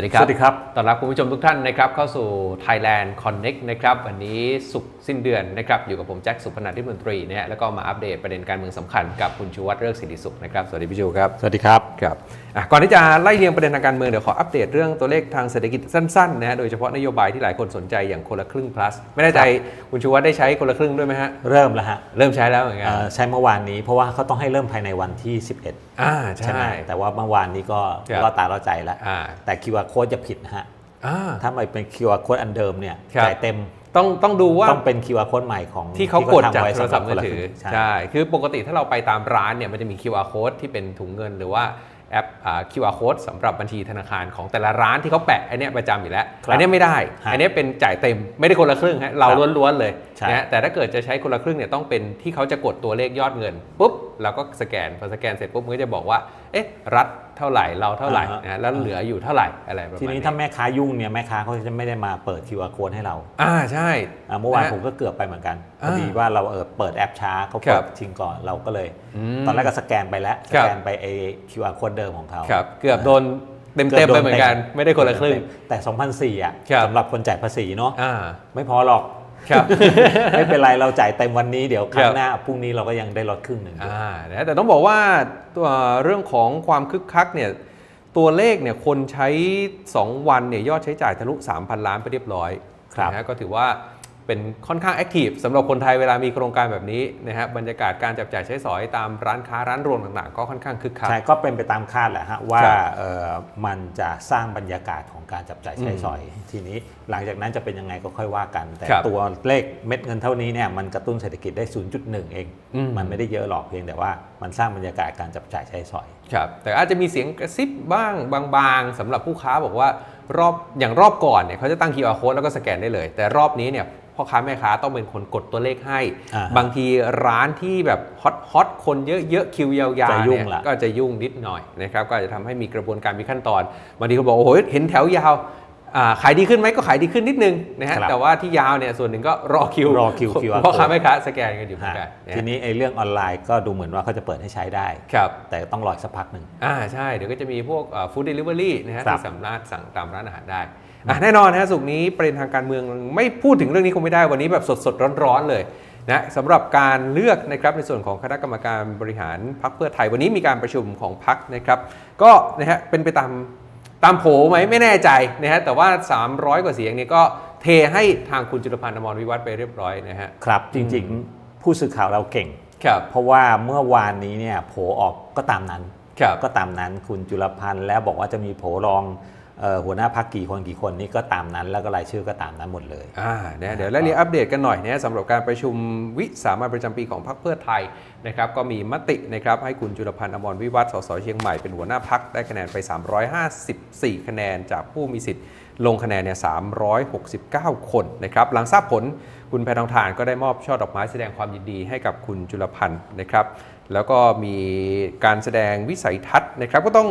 วัสดีครับ สวัสดีครับ ต้อนรับคุณผู้ชมทุกท่านนะครับเข้าสู่ Thailand Connect นะครับวันนี้สุกร์สิ้นเดือนนะครับอยู่กับผมแจ็คสุพนันทิมนตรีนะฮะแล้วก็มาอัปเดตประเด็นการเมืองสำคัญกับคุณชูวัตรเลิกศิริสุขนะครับสวัสดีพี่ชูครับ สวัสดีครับ ครับอะก่อนที่จะไล่เรียงประเด็นทางการเมืองเดี๋ยวขออัปเดตเรื่องตัวเลขทางเศรษฐกิจสั้นๆนะฮะโดยเฉพาะนโยบายที่หลายคนสนใจอย่างคนละครึ่ง plus ไม่แน่ใจคุณชูวัตรได้ใช้คนละครึ่งด้วยไหมฮะเริ่มแล้วฮะเริ่มใช้แล้วเหมือนกัน เอ่อใช้เมื่อวานนี้เพราะว่าเขาต้องให้เริ่มภายในวันที่ 11 อ่าใช่ใช่ไหมแต่ว่าเมื่อวานนี้ก็ครับล่อตาล่อใจแล้วอ่าแต่ QR code จะผิดนะฮะอ่าถ้าไม่เป็น QR code อันเดิมเนี่ยครับจ่ายเต็มต้องต้องดูว่าต้องเป็น QR code ใหม่ของที่เขากดทำจากไว้โทรศัพท์มือสำหถือคนละครึ่งใช่ใช่คือปกติถ้าเราไปตามร้านเนี่ยมันจะมี QR code ที่เป็นถุงเงินหรือว่า แอปอ่า QR code สำหรับบัญชีธนาคารของแต่ละร้านที่เขาแปะอันเนี้ยประจำอยู่แล้วครับอันเนี้ยไม่ได้ฮะอันเนี้ยเป็นจ่ายเต็มไม่ได้คนละครึ่งฮะเราครับล้วนๆเลยใช่นะฮะแต่ถ้าเกิดจะใช้คนละครึ่งเนี่ยต้องเป็นที่เขาจะกดตัวเลขยอดเงินปุ๊บเราก็สแกนพอสแกนเสร็จปุ๊บมันก็จะบอกว่าเอ๊ะรัฐ เท่าไหร่เราเท่าไหร่นะฮะแล้วเหลืออยู่เท่าไหร่อะไรประมาณทีนี้นี้ถ้าแม่ค้ายุ่งเนี่ยแม่ค้าเขาจะไม่ได้มาเปิด QR code ให้เรา อ่าใช่อ่าเมื่อวานนะฮะผมก็เกือบไปเหมือนกันพอ่าอดีว่าเราเออเปิดแอปช้าเขาครัเปิบดชิงก่อนเราก็เลยอืมตอนแรกก็สแกนไปแล้วสครับแกนไปไอ้ QR code เดิมของเขาครับเกือบโดนเต็มๆไปเหมือนกัน ไม่ได้คนละครึ่งแต่ 2004อะครับสำหรับคนจ่ายภาษีเนาะอ่าไม่พอหรอก ครับ ไม่เป็นไรเราจ่ายเต็มวันนี้เดี๋ยวครั้ครังบหน้าพรุ่งนี้เราก็ยังได้ลดครึ่งหนึ่งอ่านะแต่ต้องบอกว่าตัวเรื่องของความคึกคักเนี่ยตัวเลขเนี่ยคนใช้ 2 วันเนี่ยยอดใช้จ่ายทะลุ 3,000 ล้านไปเรียบร้อยครับนะฮะก็ถือว่า เป็นค่อนข้างแอคทีฟสำหรับคนไทยเวลามีโครงการแบบนี้นะฮะบรรยากาศการจับจ่ายใช้สอยตามร้านค้าร้านรวงต่างๆ ก็ค่อนข้างคึกคัก ใช่ก็เป็นไปตามคาดแหละฮะว่าครับเอ่อมันจะสร้างบรรยากาศของการจับจ่ายใช้สอย ทีนี้หลังจากนั้นจะเป็นยังไงก็ค่อยว่ากัน แต่ครับตัวเลขเม็ดเงินเท่านี้เนี่ยมันกระตุ้นเศรษฐกิจได้ 0.1 เอง อืม มันไม่ได้เยอะหรอกเพียงแต่ว่ามันสร้างบรรยากาศการจับจ่ายใช้สอย ครับแต่อาจจะมีเสียงกระซิบบ้างบางๆสำหรับผู้ค้าบอกว่ารอบอย่างรอบก่อนเนี่ยเขาจะตั้ง QR code แล้วก็สแกนได้เลย แต่รอบนี้เนี่ย พ่อค้าแม่ค้าต้องเป็นคนกดตัวเลขให้อ่าฮะบางทีร้านที่แบบฮอตฮอตคนเยอะๆคิวยาวจะๆยุ่เนี่งยละก็จะยุ่งนิดหน่อยนะครับก็อาจจะทำให้มีกระบวนการมีขั้นตอนบางทีเขาบอกโอ้โหเห็นแถวยาวอ่าขายดีขึ้นไหมก็ขายดีขึ้นนิดนึงนะฮะครับแต่ว่าที่ยาวเนี่ยส่วนหนึ่งก็รอคิวรอคิว QR พ่อค้า code แม่ค้าสแกนกันอยู่เหมือนฮะกันนะฮะทีนี้ไอ้เรื่องออนไลน์ก็ดูเหมือนว่าเขาจะเปิดให้ใช้ได้ครับแต่ต้องรออีกสักพักหนึ่งอ่าใช่เดี๋ยวก็จะมีพวกฟู้ดเดลิเวอรี่นะฮะครับที่สามารถสั่งตามร้านอาหารได้ อะแน่นอนนะฮะสุกร์นี้ประเด็นทางการเมืองไม่พูดถึงเรื่องนี้คงไม่ได้วันนี้แบบสดๆร้อนๆเลยนะสำหรับการเลือกนะครับในส่วนของคณะกรรมการบริหารพรรคเพื่อไทยวันนี้มีการประชุมของพรรคนะครับ ก็นะฮะเป็นไปตามตามโผไหมไม่แน่ใจนะฮะแต่ว่า 300 กว่าเสียงเนี่ยก็เทให้ทางคุณจุลพันธ์อมรวิวัฒน์ไปเรียบร้อยนะฮะครับจริงๆ ผู้สื่อข่าวเราเก่งครับเพราะว่าเมื่อวานนี้เนี่ยโผออกก็ตามนั้นครับก็ตามนั้นคุณจุลพันธ์แล้วบอกว่าจะมีโผรองเอ่อ หัวหน้าพักกี่คนกี่คนนี่ก็ตามนั้น แล้วก็รายชื่อก็ตามนั้นหมดเลยอ่านะเดี๋ยวไล่เรียงอัปเดตกันหน่อยนะสำหรับการประชุมวิสามันประจำปีของพรรคเพื่อไทยนะครับก็มีมตินะครับให้คุณจุลพันธ์อมรวิวัฒน์สสเชียงใหม่เป็นหัวหน้าพักได้คะแนนไป 354 คะแนนจากผู้มีสิทธิ์ลงคะแนนเนี่ย 369 คนนะครับ หลังทราบผลคุณแพทองทานก็ได้มอบช่อดอกไม้แสดงความยินดีให้กับคุณจุลพันธ์นะครับ แล้วก็มีการแสดงวิสัยทัศน์นะครับ ก็ต้อง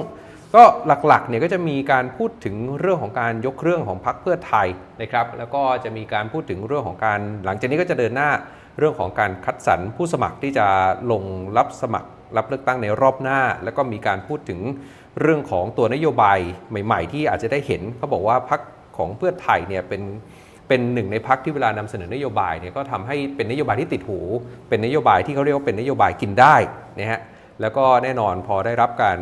ก็หลักๆเนี่ยก็จะมีการพูดถึงเรื่องของการยกเครื่องของพรรคเพื่อไทยนะครับ แล้วก็จะมีการพูดถึงเรื่องของการ หลังจากนี้ก็จะเดินหน้าเรื่องของการคัดสรรผู้สมัครที่จะลงรับสมัครรับเลือกตั้งในรอบหน้า แล้วก็มีการพูดถึงเรื่องของตัวนโยบายใหม่ ๆ ที่อาจจะได้เห็นเขาบอกว่าพรรคของเพื่อไทยเนี่ยเป็นเป็นหนึ่งในพรรคที่เวลานำเสนอนโยบายเนี่ยก็ทำให้เป็นนโยบายที่ติดหู เป็นนโยบายที่เขาเรียกว่าเป็นนโยบายกินได้นะฮะแล้วก็แน่นอนพอได้รับการ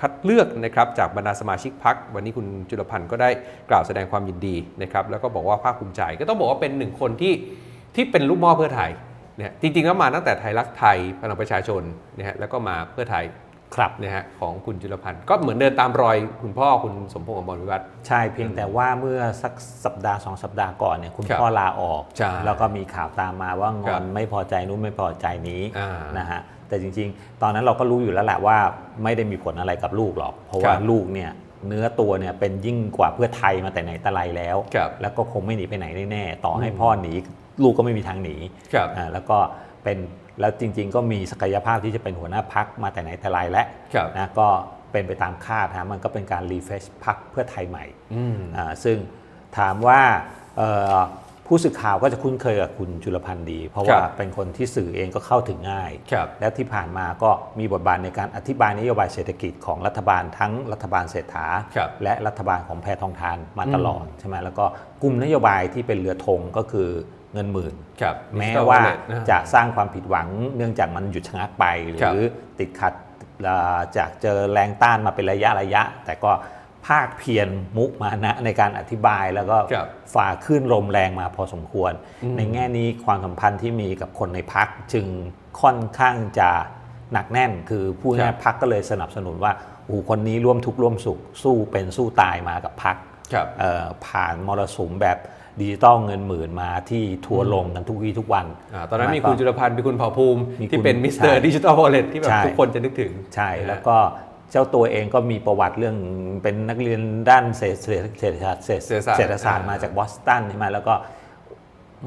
คัดเลือกนะครับจากบรรดาสมาชิกพัก วันนี้คุณจุลพันธ์ก็ได้กล่าวแสดงความยินดีนะครับแล้วก็บอกว่าภาคภูมิใจก็ต้องบอกว่าเป็นหนึ่งคนที่ที่เป็นลูกหม่อเพื่อไทยเนี่ยจริงๆแล้วมาตั้งแต่ไทยรักไทยพลังประชาชนนะฮะแล้วก็มาเพื่อไทยครับนะฮะของคุณจุลพันธ์ก็เหมือนเดินตามรอยคุณพ่อคุณสมพงษ์อมรวิวัฒน์ใช่เพียงแต่ว่าเมื่อสักสัปดาห์สองสัปดาห์ก่อนเนี่ยคุณครับพ่อลาออกใช่แล้วก็มีข่าวตามมาว่างครัอบนไม่พอใจนู้นไม่พอใจนี้อ่านนะฮะ แต่จริง ๆ ตอนนั้นเราก็รู้อยู่แล้วแหละว่าไม่ได้มีผลอะไรกับลูกหรอก เพราะว่าครับลูกเนี่ยเนื้อตัวเนี่ยเป็นยิ่งกว่าเพื่อไทยมาแต่ไหนแต่ไรแล้ว ครับแล้วก็คงไม่หนีไปไหนแน่ๆต่อให้พ่อหนีลูกก็ไม่มีทางหนีครับ อ่าแล้วก็เป็นแล้วจริง ๆ ก็มีศักยภาพที่จะเป็นหัวหน้าพักมาแต่ไหนแต่ไรแล้ว ครับ นะก็เป็นไปตามคาดฮะมันก็เป็นการรีเฟชพักเพื่อไทยใหม่อืม อ่าซึ่งถามว่าเอ่อ ผู้สื่อข่าวก็จะคุ้นเคยกับคุณจุลพันธ์ดี เพราะครับว่าเป็นคนที่สื่อเองก็เข้าถึงง่ายครับและที่ผ่านมาก็มีบทบาทในการอธิบายนโยบายเศรษฐกิจของรัฐบาลทั้งรัฐบาลเศรษฐาครับและรัฐบาลของแพทองทานมาตลอดอืมใช่ไหมแล้วก็กลุ่มนโยบายที่เป็นเรือธงก็คือเงินหมื่นครับแม้ Digital ว่า Wallet นจะสร้างความผิดหวังเนื่องจากมันหยุดชะงักไปหครับรือติดขัดเอ่อจากเจอแรงต้านมาเป็นระยะระยะ แต่ก็ ภาคเพียรมุมานะในการอธิบายแล้วก็ครับฝ่าขึ้นลมแรงมาพอสมควรอืมในแง่นี้ความสัมพันธ์ที่มีกับคนในพักจึงค่อนข้างจะหนักแน่น คือผู้ครัง่ายบพักก็เลยสนับสนุนว่าโอ้โหคนนี้ร่วมทุกข์ร่วมสุขสู้เป็นสู้ตายมากับพักครับผ่านมรสุมแบบดิจิตอลเงินหมื่นมาที่ทัวร์ลงกันทุกวี่ทุกวันอ่าตอนนั้นมีแล้วก็คุณจุลพันธ์มีคุณเผ่าภูมิมีคุณที่เป็นมิสเตอร์ใช่ดิจิทัลวอลเล็ตที่แบบใช่ทุกคนจะนึกถึง ใช่นะฮะแล้วก็ เจ้าตัวเองก็มีประวัติเรื่องเป็นนักเรียนด้านเศรษฐเศรษฐเศรษฐศาสตร์เศรษฐเศรษฐศาสตร์เศรษฐศาสตร์อ่ามมาจากบอสตันใช่ไหมแล้วก็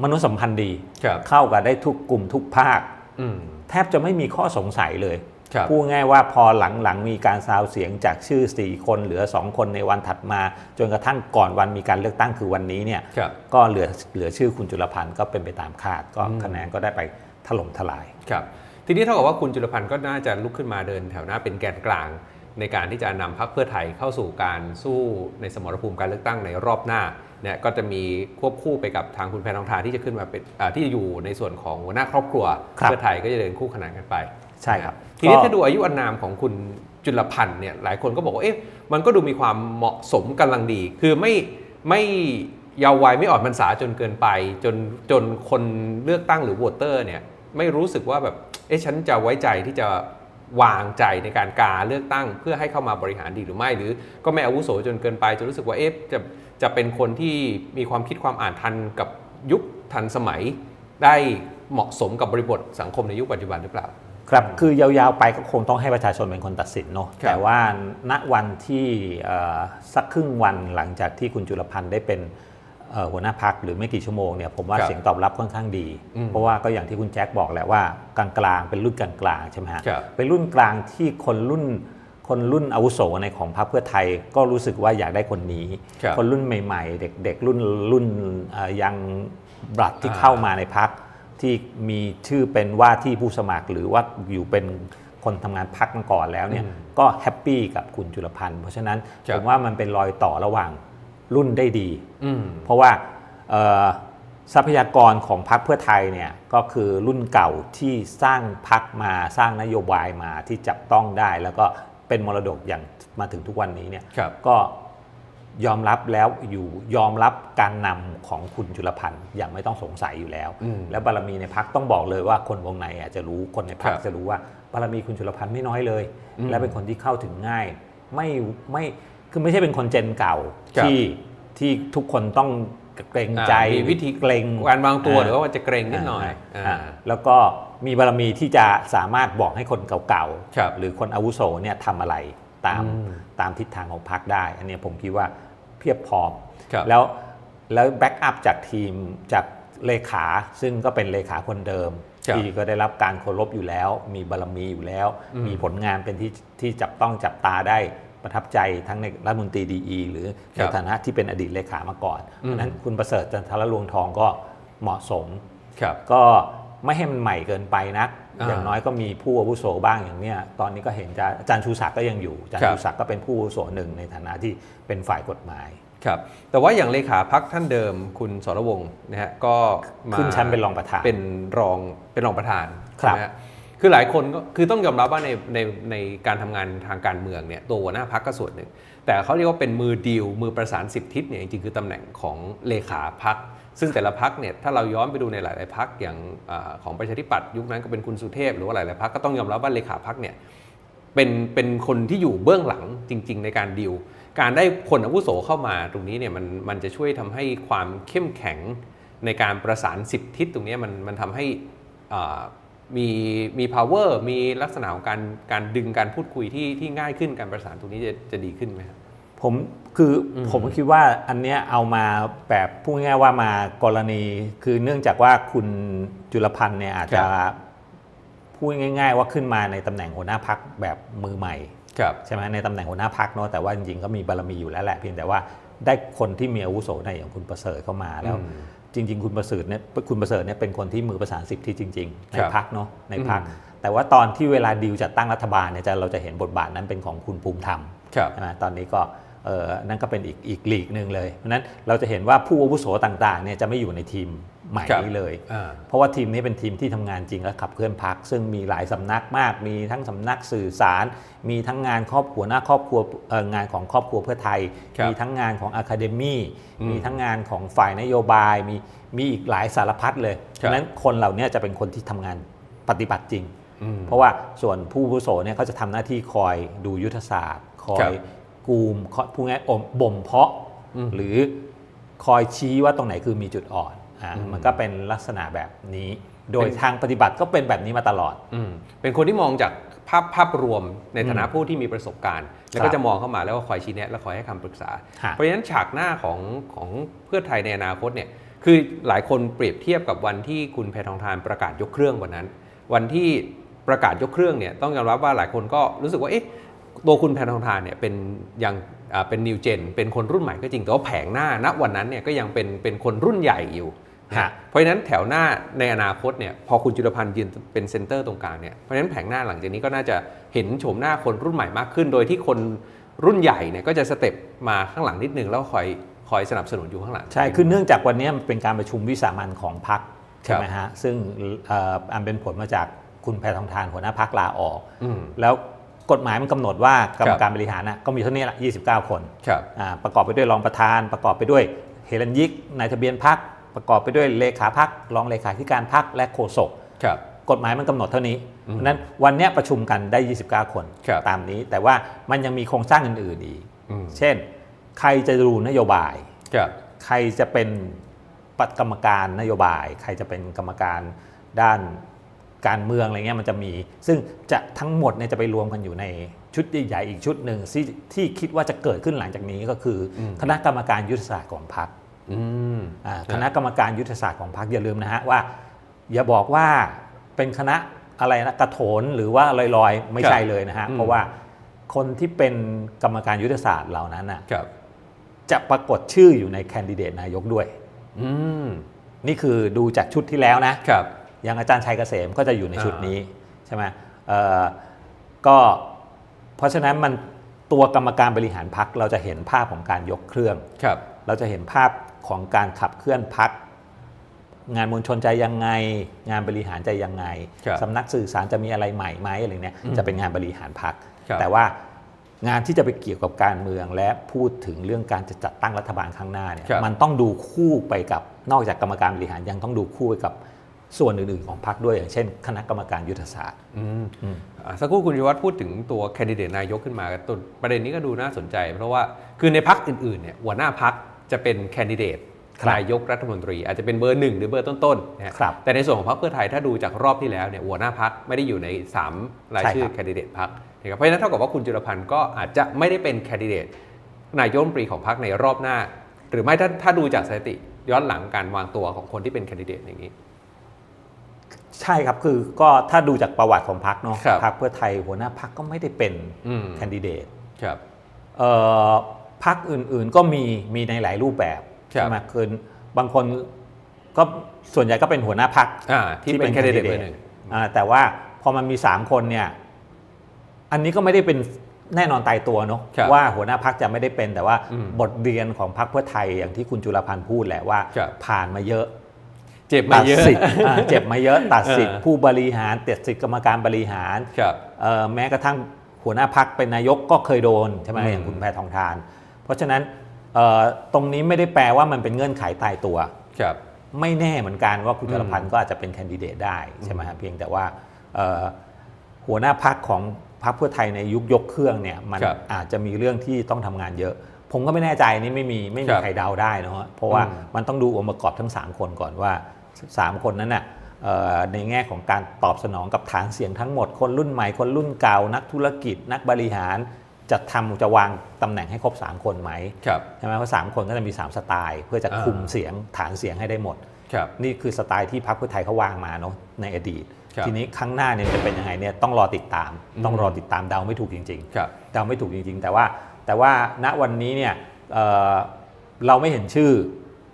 มนุษยสัมพันธ์ดีครับเข้ากับได้ทุกกลุ่มทุกภาคอืมแทบจะไม่มีข้อสงสัยเลยครับพูดง่ายว่าพอหลังๆ มีการซาวเสียงจากชื่อ 4 คนเหลือ 2 คนในวันถัดมา จนกระทั่งก่อนวันมีการเลือกตั้งคือวันนี้เนี่ยครับก็เหลือเหลือชื่อคุณจุลพันธ์ก็เป็นไปตามคาด ก็อืมคะแนนก็ได้ไปถล่มทลายครับทีนี้เท่ากับว่าคุณจุลพันธ์ก็น่าจะลุกขึ้นมาเดินแถวหน้าเป็นแกนกลาง ในการที่จะนำพรรคเพื่อไทยเข้าสู่การสู้ในสมรภูมิการเลือกตั้งในรอบหน้าเนี่ยก็จะมีควบคู่ไปกับทางคุณแพทองทานที่จะขึ้นมาเป็นที่อยู่ในส่วนของหัวหน้าครอบครัวรเพื่อไทยก็จะเดินคู่ขนานกันไปใช่ครับ ทีนี้ถ้าดูอายุอนามของคุณจุลพันธ์เนี่ยหลายคนก็บอกว่าเอ๊ะมันก็ดูมีความเหมาะสมกำลังดี คือไม่ไม่เยาว์วัยไม่อ่อนพรรษาจนเกินไป จนจนคนเลือกตั้งหรือวตเตอร์เนี่ยไม่รู้สึกว่าแบบเอ๊ะฉันจะไว้ใจที่จะ วางใจในการกาเลือกตั้งเพื่อให้เข้ามาบริหารดีหรือไม่ หรือก็ไม่อาวุโสจนเกินไปจนรู้สึกว่าเอ๊ะจะจะเป็นคนที่มีความคิดความอ่านทันกับยุคทันสมัย ได้เหมาะสมกับบริบทสังคมในยุคปัจจุบันหรือเปล่า ครับ คือยาวๆไปก็คงต้องให้ประชาชนเป็นคนตัดสินเนาะครับแต่ว่าณวันที่เอ่อสักครึ่งวันหลังจากที่คุณจุลพันธ์ได้เป็นเอ่อ หัวหน้าพักหรือไม่กี่ชั่วโมงเนี่ยผมว่าครับเสียงตอบรับค่อนข้างดีอืมเพราะว่าก็อย่างที่คุณแจ็คบอกแหละว่ากลางๆเป็นรุ่นกลางๆใช่ไหมฮะครับเป็นรุ่นกลางที่คนรุ่นคนรุ่นอาวุโสในของพรรคเพื่อไทยก็รู้สึกว่าอยากได้คนนี้ครับคนรุ่นใหม่ ๆ เด็กๆรุ่นรุ่นเอ่อยังบลัดที่อ่าเข้ามาในพักที่มีชื่อเป็นว่าที่ผู้สมัครหรือว่าอยู่เป็นคนทำงานพักมาก่อนแล้วเนี่ยอืมก็แฮปปี้กับคุณจุลพันธ์เพราะฉะนั้นครับผมว่ามันเป็นรอยต่อระหว่าง รุ่นได้ดีอืมเพราะว่าเอ่อทรัพยากรของพรรคเพื่อไทยเนี่ยก็คือรุ่นเก่าที่สร้างพรรคมาสร้างนโยบายมาที่จับต้องได้ แล้วก็เป็นมรดกอย่างมาถึงทุกวันนี้เนี่ยครับก็ยอมรับแล้วอยู่ยอมรับการนำของคุณจุลพันธ์อย่างไม่ต้องสงสัยอยู่แล้วอืมแล้วบารมีในพักต้องบอกเลยว่าคนวงในอะจะรู้คนในพักครับจะรู้ว่าบารมีคุณจุลพันธ์ไม่น้อยเลยอืมและเป็นคนที่เข้าถึงง่าย ไม่ไม่ คือไม่ใช่เป็นคนเจนเก่าครับ ที่ที่ทุกคนต้องเกรงใจอ่ามีวิธีเกรง การวางตัวอ่าหรือว่าจะเกรงนิดหน่อยอ่า อ่าแล้วก็มีบารมีที่จะสามารถบอกให้คนเก่าครับหรือคนอาวุโสเนี่ยทำอะไรตามอืมตามทิศทางของพรรคได้ อันเนี้ยผมคิดว่าเพียบพร้อมครับ แล้วแล้วแบ็กอัพจากทีมจากเลขาซึ่งก็เป็นเลขาคนเดิม ครับที่ก็ได้รับการเคารพอยู่แล้ว มีบารมีอยู่แล้วอืมมีผลงานเป็นที่ที่จับต้องจับตาได้ ประทับใจทั้งในรัฐมนตรีดีหรือคในรับฐานะที่เป็นอดีตเลขามาก่อนอืมเพราะฉะนั้นคุณประเสริฐจันทรลวงทองก็เหมาะสมครับก็ไม่ให้มันใหม่เกินไปนักอ่าอย่างน้อยก็มีผู้อาวุโสบ้างอย่างเนี้ยตอนนี้ก็เห็นจะอาจารย์ชูศักดิ์ก็ยังอยู่อาจารครัย์บชูศักดิ์ก็เป็นผู้อาวุโสหนึ่งในฐานะที่เป็นฝ่ายกฎหมายครับแต่ว่าอย่างเลขาพักท่านเดิมคุณสรวงศ์นะฮะก็มาขึ้นชั้นเป็นรองประธานเป็นรองเป็นรองประธานครับใช่ไหมฮะ คือหลายคนก็คือต้องยอมรับว่าในในในการทำงานทางการเมืองเนี่ยตัวหัวหน้าพักก็ส่วนหนึ่ง แต่เขาเรียกว่าเป็นมือดีลมือประสานสิบทิศเนี่ยจริงๆคือตำแหน่งของเลขาพักซึ่งแต่ละพักเนี่ยถ้าเราย้อนไปดูในหลาย ๆพักอย่างอของประชาธิปัตย์ยุคนั้นก็เป็นคุณสุเทพ หรือว่าหลาย ๆพักก็ต้องยอมรับว่าเลขาพักเนี่ยเป็นเป็นคนที่อยู่เบื้องหลังจริง ๆ ในการดิวการได้คนอาวุโสเข้ามาตรงนี้เนี่ยมันมันจะช่วยทำให้ความเข้มแข็งในการประสานสิบทิศตรงนี้มันมันทำให้อ่า มีมี power มีลักษณะของการการดึงการพูดคุยที่ที่ง่ายขึ้นการประสานตรงนี้จะจะดีขึ้นไหมครับผมคืออมผมคิดว่าอันเนี้ยเอามาแบบพูดง่ายๆว่ามากรณี คือเนื่องจากว่าคุณจุลพันธ์เนี่ยอาจจะพูดง่าย ๆ ว่าขึ้นมาในตำแหน่งหัวหน้าพักแบบมือใหม่ครับ ใช่ไหมในตำแหน่งหัวหน้าพักเนาะแต่ว่าจริงๆก็มีบารมีอยู่แล้วแหละเพียงแต่ว่าได้คนที่มีอาวุโสในอย่างคุณประเสริฐเข้ามาแล้ว อืม จริง ๆ คุณประเสริฐเนี่ยคุณประเสริฐเนี่ยเป็นคนที่มือประสานสิทธิจริง ๆ ในครับพักเนาะในพักอืมแต่ว่าตอนที่เวลาดีลจัดตั้งรัฐบาลเนี่ยจะเราจะเห็นบทบาทนั้นเป็นของคุณภูมิธรรมครับใช่ไหมตอนนี้ก็เออ นั่นก็เป็นอีกอีกลีกหนึ่งเลย เพราะฉะนั้นเราจะเห็นว่าผู้อาวุโสต่างๆเนี่ยจะไม่อยู่ในทีมใหม่ครับนี้เลยอ่าเพราะว่าทีมนี้เป็นทีมที่ทำงานจริงและขับเคลื่อนพัก ซึ่งมีหลายสำนักมาก มีทั้งสำนักสื่อสาร มีทั้งงานครอบครัวหน้าครอบครัวเอ่องานของครอบครัวเพื่อไทยครับมีทั้งงานของอะคาเดมีอืมมีทั้งงานของฝ่ายนโยบาย มีมีอีกหลายสารพัดเลยครับฉะนั้นคนเหล่านี้จะเป็นคนที่ทำงานปฏิบัติจริงอืมเพราะว่าส่วนผู้อาวุโสเนี่ยเขาจะทำหน้าที่คอยดูยุทธศาสตร์ คอครัยบ กูมคอยพูดง่ายๆอมบ่มเพาะอืมหรือคอยชี้ว่าตรงไหนคือมีจุดอ่อนอ่าอืมมันก็เป็นลักษณะแบบนี้ โดยเป็นทางปฏิบัติก็เป็นแบบนี้มาตลอดอืมเป็นคนที่มองจากภาพภาพรวมในฐานะอืมผู้ที่มีประสบการณ์ แล้วครัก็บจะมองเข้ามาแล้วก็คอยชี้แนะและคอยให้คำปรึกษาฮะเพราะฉะนั้นฉากหน้าของของเพื่อไทยในอนาคตเนี่ยคือหลายคนเปรียบเทียบกับวันที่คุณแพทองทานประกาศยกเครื่องวันนั้น วันที่ประกาศยกเครื่องเนี่ยต้องยอมรับว่าหลายคนก็รู้สึกว่าเอ๊ะ ตัวคุณแพทองทานเนี่ยเป็นยังอ่าเป็นนิวเจนเป็นคนรุ่นใหม่ก็จริงแต่ว่าแผงหน้าณวันนั้นเนี่ยก็ยังเป็นเป็นคนรุ่นใหญ่อยู่ฮะเพราะฉะนั้นแถวหน้าในอนาคตเนี่ยพอคุณจุลพันธ์ยืนเป็นเซนเตอร์ตรงกลางเนี่ยเพราะฉะนั้นแผงหน้าหลังจากนี้ก็น่าจะเห็นโฉมหน้าคนรุ่นใหม่มากขึ้น โดยที่คนรุ่นใหญ่เนี่ยก็จะสเต็ปมาข้างหลังนิดนึงแล้วคอยคอยสนับสนุนอยู่ข้างหลัง ใช่คือเนื่องจากวันนี้มันเป็นการประชุมวิสามันของพรรคใช่ไหมครับฮะซึ่งเอ่ออันเป็นผลมาจากคุณแพทองทานหัวหน้าพรรคลาออกอืมแล้ว กฎหมายมันกำหนดว่ากรรมครับการบริหารน่ะก็มีเท่านี้แหละ29 คนครับอ่าประกอบไปด้วยรองประธาน ประกอบไปด้วยเฮลันยิกนายทะเบียนพักประกอบไปด้วยเลขาพักรองเลขาธิการพักและโฆษกครับกฎหมายมันกำหนดเท่านี้อืมเพราะฉะนั้นวันเนี้ยประชุมกันได้ 29 คนครับตามนี้ แต่ว่ามันยังมีโครงสร้างอื่นๆอีกอืมเช่น ใครจะดูนโยบายครับใครจะเป็นปกรรมการนโยบาย ใครจะเป็นกรรมการด้าน การเมืองอะไรเงี้ยมันจะมี ซึ่งจะทั้งหมดเนี่ยจะไปรวมกันอยู่ในชุดใหญ่ๆอีกชุดหนึ่งที่ที่คิดว่าจะเกิดขึ้นหลังจากนี้ก็คืออมคณะกรรมการยุทธศาสตร์ของพรรคอืมอ่าคณะกรรมการยุทธศาสตร์ของพรรคอย่าลืมนะฮะว่า อย่าบอกว่าเป็นคณะอะไรนะกระโถนหรือว่าลอยๆ ไม่ใช่เลยนะฮะอืมเพราะว่าคนที่เป็นกรรมการยุทธศาสตร์เหล่านั้นน่ะครับจะปรากฏชื่ออยู่ในแคนดิเดตนายกด้วยอืมนี่คือดูจากชุดที่แล้วนะครับ อย่างอาจารย์ชัยเกษมก็จะอยู่ในชุดอ่านี้นี้ใช่ไหมเอ่อก็เพราะฉะนั้นมันตัวกรรมการบริหารพักเราจะเห็นภาพของการยกเครื่องครับ เราจะเห็นภาพของการขับเคลื่อนพักงานมวลชนจะยังไง งานบริหารจะยังไงครับสำนักสื่อสารจะมีอะไรใหม่ไหมอะไรเนี้ยอืมจะเป็นงานบริหารพักครับแต่ว่างานที่จะไปเกี่ยวกับการเมืองและพูดถึงเรื่องการจะจัดตั้งรัฐบาลข้างหน้าเนี่ยครับมันต้องดูคู่ไปกับนอกจากกรรมการบริหารยังต้องดูคู่ไปกับ ส่วนอื่นๆของพรรคด้วยอย่างเช่น คณะกรรมการยุทธศาสตร์อืมอืมอะสักครู่คุณชิวัตรพูดถึงตัวแคนดิเดตนายกขึ้นมาตัวประเด็นนี้ก็ดูน่าสนใจ เพราะว่าคือในพักอื่นๆเนี่ยหัวหน้าพักจะเป็นแคนดิเดตครับนายกรัฐมนตรี อาจจะเป็นเบอร์หนึ่งหรือเบอร์ต้นๆนะฮะครับแต่ในส่วนของพรรคเพื่อไทยถ้าดูจากรอบที่แล้วเนี่ยหัวหน้าพักไม่ได้อยู่ใน 3 รายชื่อใช่ครับแคนดิเดตพักนะครับเพราะฉะนั้นเท่ากับว่าคุณจุลพันธ์ก็อาจจะไม่ได้เป็นแคนดิเดตนายกรัฐมนตรีของพรรคในรอบหน้า หรือไม่ถ้าถ้าดูจากสถิติย้อนหลังการวางตัวของคนที่เป็นแคนดิเดตอย่างนี้ ใช่ครับคือก็ถ้าดูจากประวัติของพรรคเนาะครับพรรคเพื่อไทยหัวหน้าพรรคก็ไม่ได้เป็นอืม แคนดิเดตครับ เอ่อพรรคอื่นๆก็มีมีในหลายรูปแบบครับ ใช่ไหมคือบางคนก็ส่วนใหญ่ก็เป็นหัวหน้าพรรค อ่าที่เป็นแคนดิเดตเบอร์หนึ่ง อ่าแต่ว่าพอมันมี 3 คนเนี่ย อันนี้ก็ไม่ได้เป็นแน่นอนตายตัวเนาะครับว่าหัวหน้าพักจะไม่ได้เป็นแต่ว่าอืมบทเรียนของพรรคเพื่อไทยอย่างที่คุณจุลพันธ์พูดแหละว่า ครับผ่านมาเยอะ เจ็บมาตัดเยอะสิทธิ์อ่าเจ็บมาเยอะตัดสิทธิ์เออผู้บริหารตัดสิทธิ์กรรมการบริหารครับเอ่อแม้กระทั่งหัวหน้าพักเป็นนายกก็เคยโดนใช่ไหมอืมอย่างคุณแพทองทาน เพราะฉะนั้นเอ่อตรงนี้ไม่ได้แปลว่ามันเป็นเงื่อนไขตายตัวครับไม่แน่เหมือนกันว่าคุณอืมจรพันธ์ก็อาจจะเป็นแคนดิเดตได้ใช่ไหมครับเพียงแต่ว่าเอ่อหัวหน้าพักของพรรคเพื่อไทยในยุคยกเครื่องเนี่ยมันครับอาจจะมีเรื่องที่ต้องทำงานเยอะ ผมก็ไม่แน่ใจนี่ไม่มีไม่มีครับใครเดาได้นะฮะเพราะว่าอืมมันต้องดูองค์ประกอบทั้ง 3 คนก่อนว่า 3 คนนั้นน่ะเอ่อในแง่ของการตอบสนองกับฐานเสียงทั้งหมด คนรุ่นใหม่ คนรุ่นเก่า นักธุรกิจ นักบริหาร จะทำจะวางตำแหน่งให้ครบ 3 คนไหมครับใช่ไหมเพราะสามคนก็จะมี 3 สไตล์ เพื่อจะอ่าคุมเสียงฐานเสียงให้ได้หมดครับนี่คือสไตล์ที่พรรคเพื่อไทยเขาวางมาเนาะในอดีตครับทีนี้ครั้งหน้าเนี่ยจะเป็นยังไงเนี่ยต้องรอติดตามอืมต้องรอติดตามเดาไม่ถูกจริงครับๆเดาไม่ถูกจริง ๆ แต่ว่าแต่ว่าณวันนี้เนี่ยเอ่อเราไม่เห็นชื่อ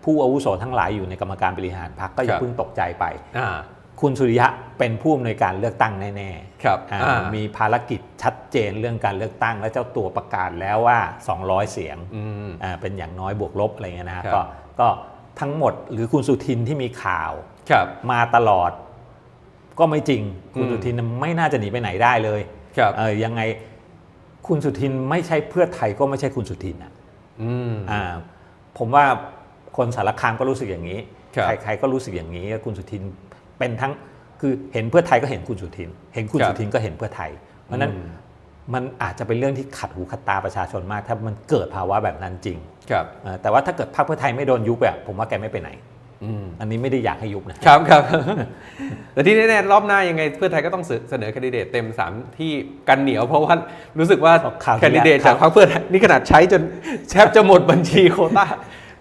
ผู้อาวุโสทั้งหลายอยู่ในกรรมการบริหารพรรคก็อย่าครับเพิ่งตกใจไปอ่าคุณสุริยะเป็นผู้อำนวยการเลือกตั้งแน่ครับๆอ่าอ่ามีภารกิจชัดเจนเรื่องการเลือกตั้ง และเจ้าตัวประกาศแล้วว่า 200 เสียงอืมอ่าเป็นอย่างน้อยบวกลบอะไรเงี้ยนะฮะครับก็ก็ทั้งหมดหรือคุณสุทินที่มีข่าวครับมาตลอด ก็ไม่จริง คุณอืมสุทินไม่น่าจะหนีไปไหนได้เลยครับเออยังไงคุณสุทินไม่ใช่เพื่อไทยก็ไม่ใช่คุณสุทินอะอืมอ่าผมว่า คนสารคามก็รู้สึกอย่างนี้ครับใครๆก็รู้สึกอย่างนี้ คุณสุทินเป็นทั้งคือเห็นเพื่อไทยก็เห็นคุณสุทิน เห็นคุณครับสุทินก็เห็นเพื่อไทย เพราะฉะนั้นอืมมันอาจจะเป็นเรื่องที่ขัดหูขัดตาประชาชนมาก ถ้ามันเกิดภาวะแบบนั้นจริง ครับเออแต่ว่าถ้าเกิดพรรคเพื่อไทยไม่โดนยุบอะผมว่าแกไม่ไปไหนอืมอันนี้ไม่ได้อยากให้ยุบนะครับครับแต่ที่แน่ๆรอบหน้ายังไงเพื่อไทยก็ต้องเสเสนอแคนดิเดตเต็ม 3 ที่กันเหนียว เพราะว่ารู้สึกว่าข่าวที่แคนดิเดตแล้วจากพรรคเพื่อไทยนี่ขนาดใช้จนแทบจะหมดบัญชีโควต้า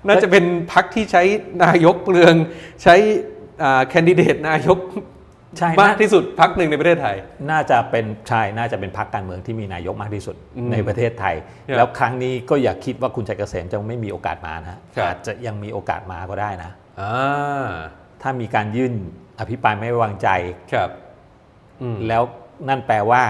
น่าจะเป็นพรรคที่ใช้นายกเปลืองใช้แคนดิเดตนายกใช่มากนะที่สุดพรรคหนึ่งในประเทศไทย น่าจะเป็นใช่น่าจะเป็นพรรคการเมืองที่มีนายกมากที่สุดอืมในประเทศไทยครับแล้วครั้งนี้ก็อย่าคิดว่าคุณชัยเกษมจะไม่มีโอกาสมานะครับอาจจะยังมีโอกาสมาก็ได้นะอ่าถ้ามีการยื่นอภิปรายไม่ไว้วางใจครับอืมแล้วนั่นแปลว่า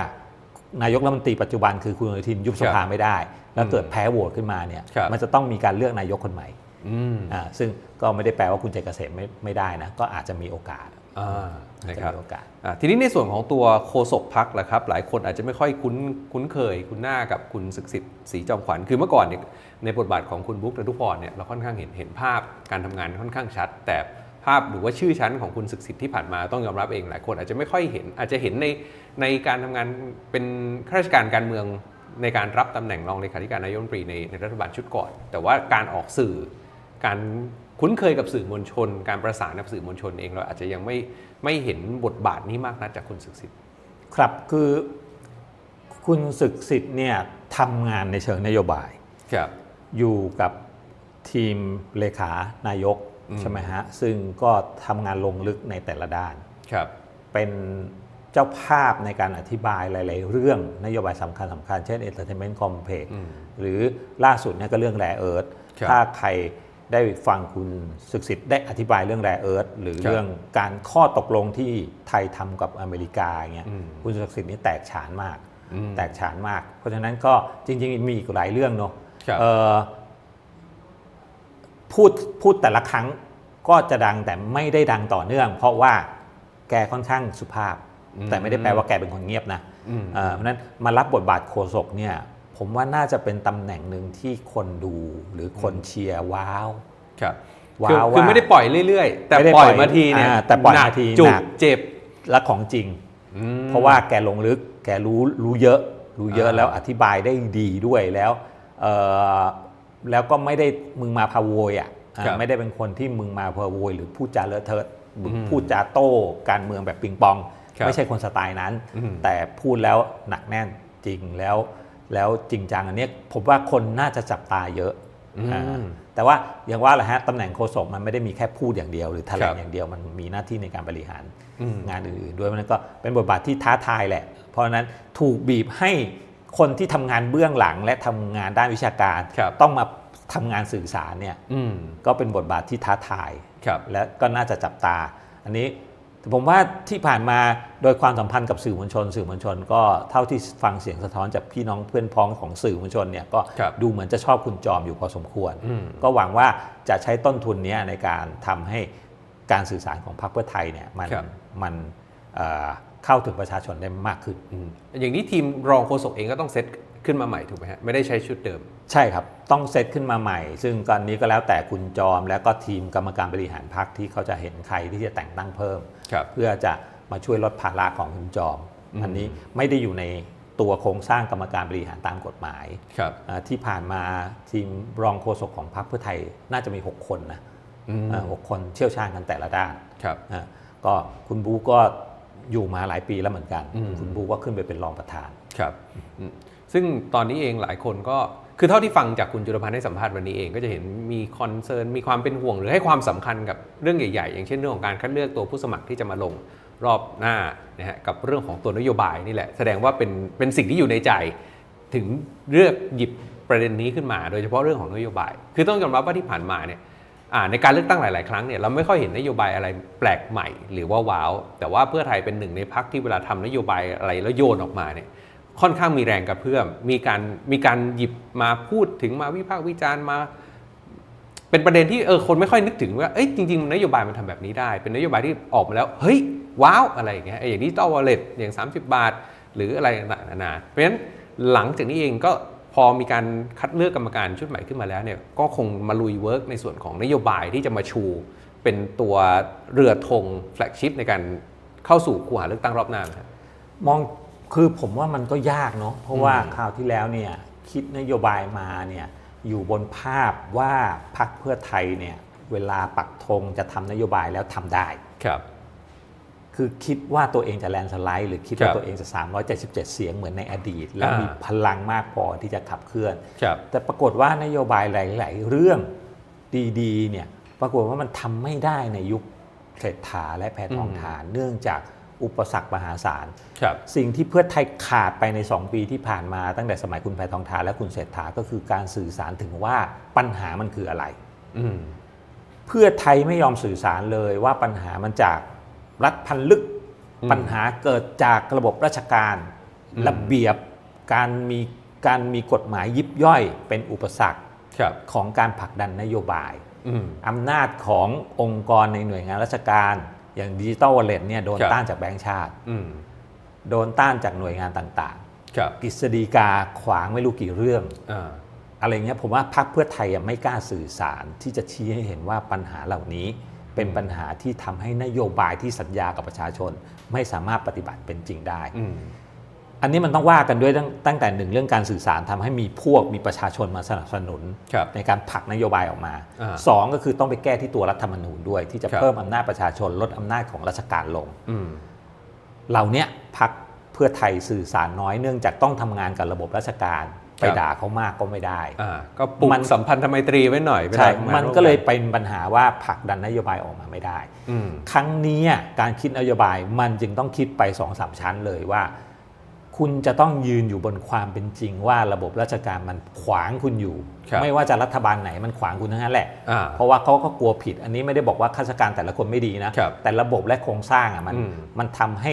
นายกรัฐมนตรีปัจจุบันคือคุณอนุทินยุบสภาไม่ได้ แล้วเกิดแพ้โหวตขึ้นมาเนี่ยครับมันจะต้องมีการเลือกนายกคนใหม่ อืมอ่าซึ่งก็ไม่ได้แปลว่าคุณชัยเกษมไม่ไม่ได้นะ ก็อาจจะมีโอกาสอ่าอาจนะจะครับมีโอกาสอะทีนี้ในส่วนของตัวโคศกพักล่ะครับ หลายคนอาจจะไม่ค่อยคุ้นคุ้นเคย คุ้นหน้ากับคุณศึกษิทธิ์ศรีจอมขวัญคือเมื่อก่อนเนี่ยในบทบาทของคุณบุ๊กดนุพรเนี่ยเราค่อนข้างเห็นเห็นภาพการทำงานค่อนข้างชัด แต่ภาพหรือว่าชื่อชั้นของคุณศึกษิทธิ์ที่ผ่านมาต้องยอมรับเองหลายคนอาจจะไม่ค่อยเห็น อาจจะเห็นในในการทำงานเป็นข้าราชการการเมืองในการรับตำแหน่งรองเลขาธิการนายกรัฐมนตรีในในรัฐบาลชุดก่อน แต่ว่าการออกสื่อ การคุ้นเคยกับสื่อมวลชน การประสานกับสื่อมวลชนเองเราอาจจะยังไม่ไม่เห็นบทบาทนี้มากนักจากคุณศึกษิทธิ์ครับคือคุณศึกสิทธิ์เนี่ยทำงานในเชิงนโยบายครับอยู่กับทีมเลขานายกอืมใช่ไหมฮะซึ่งก็ทำงานลงลึกในแต่ละด้านครับเป็นเจ้าภาพในการอธิบายหลาย ๆ เรื่องนโยบายสำคัญสำคัญเช่น Entertainment Complex อืมหรือล่าสุดเนี่ยก็เรื่องแรเอิร์ธครับถ้าใคร ได้ฟังคุณศึกษิทธิ์ได้อธิบายเรื่องแรเอิร์ธหรือครับเรื่องการข้อตกลงที่ไทยทำกับอเมริกาเงี้ยอืมคุณศึกษิทธิ์นี่แตกฉานมากอืมแตกฉานมาก เพราะฉะนั้นก็จริง ๆ มีอีกหลายเรื่องเนาะครับเอ่อพูดพูดแต่ละครั้งก็จะดังแต่ไม่ได้ดังต่อเนื่อง เพราะว่าแกค่อนข้างสุภาพอืมแต่ไม่ได้แปลว่าแกเป็นคนเงียบนะอืมเอ่อเพราะฉะนั้นมารับบทบาทโคศกเนี่ย ผมว่าน่าจะเป็นตำแหน่งหนึ่งที่คนดูหรือคนเชียร์ว้าวครับว้าวคือคือว่าไม่ได้ปล่อยเรื่อยๆ แต่ไม่ได้ปล่อยปล่อยมาทีเนี่ยอ่าแต่ปล่อยหนักมาทีจุหกนักเจ็บและของจริงอืมเพราะว่าแกลงลึกแกรู้รู้เยอะ รู้เยอะอ่าแล้วอธิบายได้ดีด้วยแล้วเอ่อแล้วก็ไม่ได้มึงมาพาโวยอะอ่าครับไม่ได้เป็นคนที่มึงมาพาโวยหรือพูดจาเลอะเทอะอืมพูดจาโต้การเมืองแบบปิงปองครับไม่ใช่คนสไตล์นั้นอืมแต่พูดแล้วหนักแน่นจริงแล้ว แล้วจริงจังอันเนี้ยผมว่าคนน่าจะจับตาเยอะอืมอ่าแต่ว่าอย่างว่าแหละฮะตำแหน่งโฆษกมันไม่ได้มีแค่พูดอย่างเดียว หรือแถลครังบอย่างเดียวมันมีหน้าที่ในการบริหารอืมงานอื่นๆด้วยเพราะฉะนั้นก็เป็นบทบาทที่ท้าทายแหละ เพราะฉะนั้นถูกบีบให้คนที่ทำงานเบื้องหลังและทำงานด้านวิชาการครับต้องมาทำงานสื่อสารเนี่ยอืมก็เป็นบทบาทที่ท้าทายครับและก็น่าจะจับตา อันนี้ ผมว่าที่ผ่านมาโดยความสัมพันธ์กับสื่อมวลชน สื่อมวลชน ก็เท่าที่ฟังเสียงสะท้อนจากพี่น้องเพื่อนพ้องของสื่อมวลชนเนี่ยก็ครับดูเหมือนจะชอบคุณจอมอยู่พอสมควรอืมก็หวังว่าจะใช้ต้นทุนเนี้ยในการทำให้การสื่อสารของพรรคเพื่อไทยเนี่ยมันครับมันเอ่อเข้าถึงประชาชนได้มากขึ้นอืมอย่างนี้ทีมรองโฆษกเองก็ต้องเซตขึ้นมาใหม่ถูกไหมฮะไม่ได้ใช้ชุดเดิม ใช่ครับต้องเซตขึ้นมาใหม่ ซึ่งตอนนี้ก็แล้วแต่คุณจอม แล้วก็ทีมกรรมการบริหารพรรคที่เขาจะเห็นใครที่จะแต่งตั้งเพิ่มครับ เพื่อจะมาช่วยลดภาระของคุณจอมอืมอันนี้ไม่ได้อยู่ในตัวโครงสร้างกรรมการบริหารตามกฎหมายครับอ่าที่ผ่านมาทีมรองโฆษกของพรรคเพื่อไทยน่าจะมี 6 คนนะอืมอ่าหกคนเชี่ยวชาญกันแต่ละด้านครับอ่าก็คุณบูก็อยู่มาหลายปีแล้วเหมือนกันอืมคุณบูก็ขึ้นไปเป็นรองประธานครับอืมซึ่งตอนนี้เองหลายคนก็ คือเท่าที่ฟังจากคุณจุลพันธ์ให้สัมภาษณ์วันนี้เองก็จะเห็นมีคอนเซิร์นมีความเป็นห่วง หรือให้ความสำคัญกับเรื่องใหญ่ ๆ อย่างเช่นเรื่องของการคัดเลือกตัวผู้สมัครที่จะมาลงรอบหน้านะฮะกับเรื่องของตัวนโยบายนี่แหละ แสดงว่าเป็นเป็นสิ่งที่อยู่ในใจ ถึงเลือกหยิบประเด็นนี้ขึ้นมา โดยเฉพาะเรื่องของนโยบาย คือต้องยอมรับว่าที่ผ่านมาเนี่ยในการเลือกตั้งหลาย ๆ ครั้งเนี่ยเราไม่ค่อยเห็นนโยบายอะไรแปลกใหม่ หรือว่าว้าวแต่ว่าเพื่อไทยเป็นหนึ่งในพักที่เวลาทำนโยบายอะไรแล้วโยนออกมาเนี่ย ค่อนข้างมีแรงกระเพื่อมมีการมีการหยิบมาพูดถึงมาวิพากษ์วิจารณ์มา เป็นประเด็นที่เออคนไม่ค่อยนึกถึงว่าเอ้ยจริงๆนโยบายมันทำแบบนี้ได้ เป็นนโยบายที่ออกมาแล้วเฮ้ยว้าวอะไรอย่างเงี้ยไอ้อย่างดิจิตอวอลเล็ตอย่าง 30 บาท หรืออะไรต่างๆนานาเพราะฉะนั้นหลังจากนี้เองก็พอมีการคัดเลือกกรรมการชุดใหม่ขึ้นมาแล้วเนี่ยก็คงมาลุยเวิร์กในส่วนของนโยบายที่จะมาชูเป็นตัวเรือธงแฟลกชิพในการเข้าสู่คูหาเลือกตั้งรอบหน้านะครับมอง คือผมว่ามันก็ยากเนาะเพราะว่าอืมคราวที่แล้วเนี่ยคิดนโยบายมาเนี่ยอยู่บนภาพว่าพรรคเพื่อไทยเนี่ยเวลาปักธงจะทำนโยบายแล้วทำได้ครับ คือคิดว่าตัวเองจะแลนด์สไลด์หรือคิดครัว่าบตัวเองจะ 377 เสียงเหมือนในอดีต แล้วอ่ามีมีพลังมากพอที่จะขับเคลื่อนครับแต่ปรากฏว่านโยบายหลาย ๆ เรื่องดีๆเนี่ยปรากฏว่ามันทำไม่ได้ในยุคเศรษฐาและแพทองทานเนื่องจาก อุปสรรคมหาศาลครับสิ่งที่เพื่อไทยขาดไปใน 2 ปีที่ผ่านมาตั้งแต่สมัยคุณแพทองทานและคุณเศรษฐาก็คือการสื่อสารถึงว่าปัญหามันคืออะไรอืมเพื่อไทยไม่ยอมสื่อสารเลยว่าปัญหามันจากรัฐพันลึกอืมปัญหาเกิดจากระบบราชการอืมระเบียบการมีการมีกฎหมายยิบย่อยเป็นอุปสรรคครับของการผลักดันนโยบายอืมอำนาจขององค์กรในหน่วยงานราชการ อย่างดิจิตอลวอลเล็ตเนี่ยโดนครับต้านจากแบงก์ชาติอืมโดนต้านจากหน่วยงานต่างครับๆกฤษฎีกาขวางไม่รู้กี่เรื่องอ่าอะไรเงี้ยผมว่าพรรคเพื่อไทยอะไม่กล้าสื่อสารที่จะชี้ให้เห็นว่าปัญหาเหล่านี้เป็นปัญหาที่ทำให้นโยบายที่สัญญากับประชาชน ไม่สามารถปฏิบัติเป็นจริงได้ อืมอันนี้มันต้องว่ากันด้วยตั้งตั้งแต่หนึ่งเรื่องการสื่อสารทำให้มีพวกมีประชาชนมาสนับสนุนครับในการผลักนโยบายออกมาอ่าสองก็คือต้องไปแก้ที่ตัวรัฐธรรมนูญด้วย ที่จะครับเพิ่มอำนาจประชาชนลดอำนาจของราชการลงอืมเหล่าเนี้ยพักเพื่อไทยสื่อสารน้อยเนื่องจากต้องทำงานกับระบบราชการไปครับด่าเขามากก็ไม่ได้อ่าก็ปลุกมันสัมพันธไมตรีไว้หน่อยเวลาใช่ทำงามันร่วก็เลยนเป็นปัญหาว่าผลักดันนโยบายออกมาไม่ได้อืมครั้งนี้อะการคิดนโยบายมันจึงต้องคิดไป2อสามชั้นเลยว่า คุณจะต้องยืนอยู่บนความเป็นจริงว่าระบบราชการมันขวางคุณอยู่ครับไม่ว่าจะรัฐบาลไหนมันขวางคุณทั้งนั้นแหละอ่าเพราะว่าเขาก็กลัวผิด อันนี้ไม่ได้บอกว่าข้าราชการแต่ละคนไม่ดีนะครับแต่ระบบและโครงสร้างอะมันอืมมันทำให้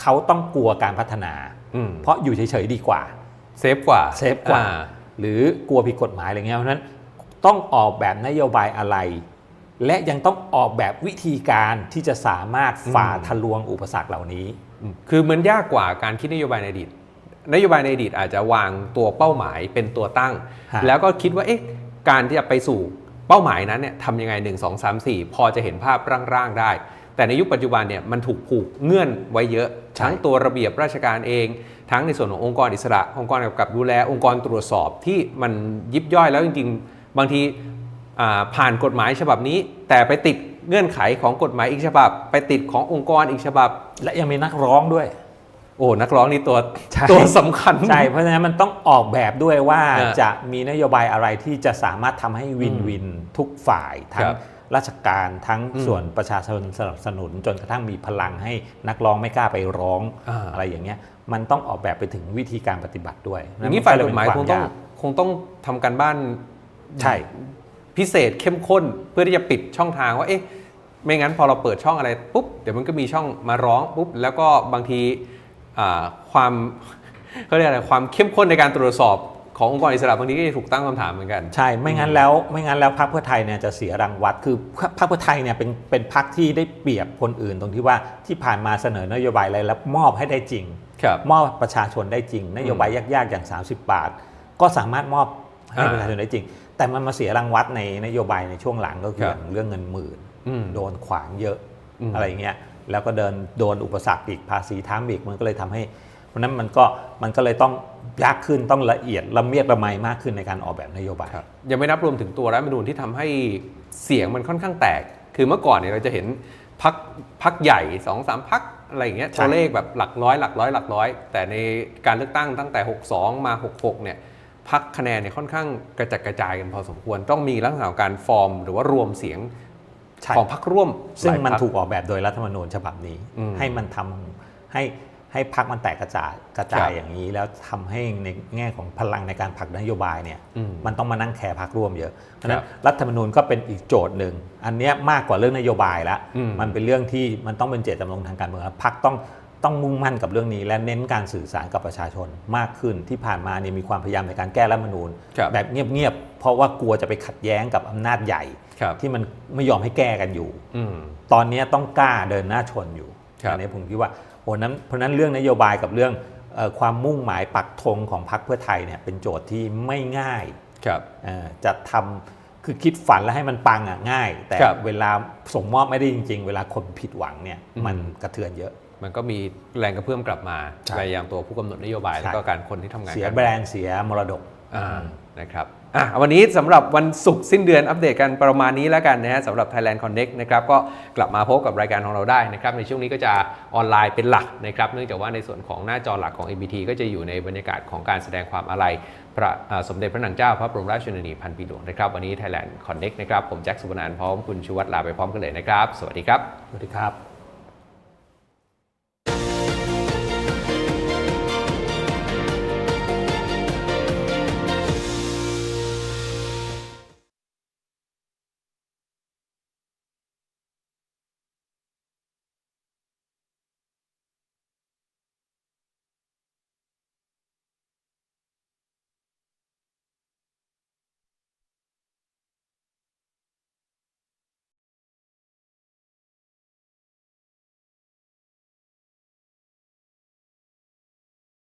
เขาต้องกลัวการพัฒนาอืมเพราะอยู่เฉยๆดีกว่า เซฟกว่าเซฟกว่าอ่หรือกลัวผิดกฎหมายอะไรเงี้ยเพราะฉะนั้นต้องออกแบบนโยบายอะไร และยังต้องออกแบบวิธีการที่จะสามารถฝ่าทะลวงอุปสรรคเหล่านี้อืม คือมันยากกว่าการคิดนโยบายในอดีต นโยบายในอดีตอาจจะวางตัวเป้าหมายเป็นตัวตั้งฮะแล้วก็คิดว่าเอ๊ะการที่จะไปสู่เป้าหมายนั้นเนี่ยทำยังไง 1 2 3 4 พอจะเห็นภาพร่างๆได้ แต่ในยุคปัจจุบันเนี่ยมันถูกผูกเงื่อนไว้เยอะ ทั้งตัวระเบียบราชการเอง ทั้งในส่วนขององค์กรอิสระ องค์กรกำกับดูแล องค์กรตรวจสอบที่มันยิบย่อยแล้วจริง ๆ บางทีอ่าผ่านกฎหมายฉบับนี้ แต่ไปติด เงื่อนไขของกฎหมายอีกฉบับ ไปติดขององค์กรอีกฉบับ และยังมีนักร้องด้วย โอ้นักร้องนี่ตัวใช่ตัวสำคัญ ใช่เพราะฉะนั้นมันต้องออกแบบด้วยว่าอ่าจะมีนโยบายอะไรที่จะสามารถทำให้วินวินทุกฝ่าย ทั้งครับราชการทั้งอืมส่วนประชาชนสนับสนุน จนกระทั่งมีพลังให้นักร้องไม่กล้าไปร้องอ่าอะไรอย่างเงี้ยมันต้องออกแบบไปถึงวิธีการปฏิบัติด้วยอย่างนี้ฝ่ายกฎหมายนคงก็เลต้องเป็นวคงต้องทำการบ้านใช่ พิเศษเข้มข้นเพื่อที่จะปิดช่องทางว่าเอ๊ะไม่งั้นพอเราเปิดช่องอะไรปุ๊บเดี๋ยวมันก็มีช่องมาร้องปุ๊บแล้วก็บางทีอ่าความเขาเรียกอะไรความเข้มข้นในการตรวจสอบขององค์กรอิสระบางทีก็จะถูกตั้งคำถามเหมือนกัน ใช่ ไม่งั้นแล้วไม่งั้นแล้วพรรคเพื่อไทยเนี่ยจะเสียรางวัลคือพรรคเพื่อไทยเนี่ยเป็นเป็นพรรคที่ได้เปรียบคนอื่นตรงที่ว่าที่ผ่านมาเสนอนโยบายอะไรแล้วมอบให้ได้จริงครับมอบประชาชนได้จริง นโยบายยากๆอย่าง 30 บาท ก็สามารถมอบให้อ่าประชาชนได้จริง แต่มันมาเสียรางวัลในนโยบายในช่วงหลังก็คือครับอย่างเรื่องเงินหมื่นอืมโดนขวางเยอะอืมอะไรเงี้ยแล้วก็เดินโดนอุปสรรคอีกภาษีท้ามอีกมันก็เลยทำให้เพราะฉะนั้นมันก็มันก็เลยต้องยากขึ้นต้องละเอียดละเมียดละไมมากขึ้นในการออกแบบนโยบายครับยังไม่นับรวมถึงตัวรัฐธรรมนูญที่ทำให้เสียงมันค่อนข้างแตก คือเมื่อก่อนเนี่ยเราจะเห็นพักพักใหญ่สองสามพักอะไรอย่างเงี้ยใช่ตัวเลขแบบหลักร้อยหลักร้อยหลักร้อย แต่ในการเลือกตั้งตั้งแต่ 62 มา 66เนี่ย พักคะแนนเนี่ยค่อนข้างกระจัดกระจายกันพอสมควร ต้องมีลักษณะของการฟอร์ม หรือว่ารวมเสียงใช่ของพักร่วม ซึ่งหลายมันพรรคถูกออกแบบโดยรัฐธรรมนูญฉบับนี้อืมให้มันทำให้ให้พักมันแตกกระจายกระจายครับอย่างนี้ แล้วทำให้ในแง่ของพลังในการผลักดันนโยบายเนี่ยอืมมันต้องมานั่งแคร์พักร่วมเยอะเพราะฉะนั้ครันบรัฐธรรมนูญก็เป็นอีกโจทย์หนึ่งอันเนี้ยมากกว่าเรื่องนโยบายละอืมมันเป็นเรื่องที่มันต้องเป็นเจตจำนงทางการเมืองพักต้อง ต้องมุ่งมั่นกับเรื่องนี้และเน้นการสื่อสารกับประชาชนมากขึ้นที่ผ่านมาเนี่ยมีความพยายามในการแก้รัฐธรรมนูญครับแบบเงียบๆเพราะว่ากลัวจะไปขัดแย้งกับอำนาจใหญ่ครับที่มันไม่ยอมให้แก้กันอยู่อืมตอนนี้ต้องกล้าเดินหน้าชนอยู่ครับอันนี้ผมคิดว่าโอ้นั้นเพราะฉะนั้นเรื่องนโยบายกับเรื่องเอ่อความมุ่งหมายปักธงของพรรคเพื่อไทยเนี่ยเป็นโจทย์ที่ไม่ง่ายครับเอ่อจะทำคือคิดฝันแล้วให้มันปังอะง่าย แต่ครับเวลาส่งมอบไม่ได้จริง ๆ เวลาคนผิดหวังเนี่ยอืมมันกระเทือนเยอะ มันก็มีแรงกระเพื่อมกลับมาใช่ไปยังตัวผู้กำหนดนโยบายใช่แล้วก็การคนที่ทำงานเสียการแบรนด์เสียมรดกอ่านะครับอะวันนี้สำหรับวันศุกร์สิ้นเดือนอัปเดตกันประมาณนี้แล้วกันนะฮะสำหรับ Thailand Connect นะครับก็กลับมาพบกับรายการของเราได้นะครับในช่วงนี้ก็จะออนไลน์เป็นหลักนะครับเนื่องจากว่าในส่วนของหน้าจอหลักของ ABT ก็จะอยู่ในบรรยากาศของการแสดงความอาลัยพระอ่าสมเด็จพระนางเจ้าพระบรมราชชนนีพันปีหลวงนะครับวันนี้ Thailand Connect นะครับผมแจ็คสุวรรณานท์พร้อมคุณชูวัตรลาไปพร้อมกันเลยนะครับ สวัสดีครับสวัสดีครับ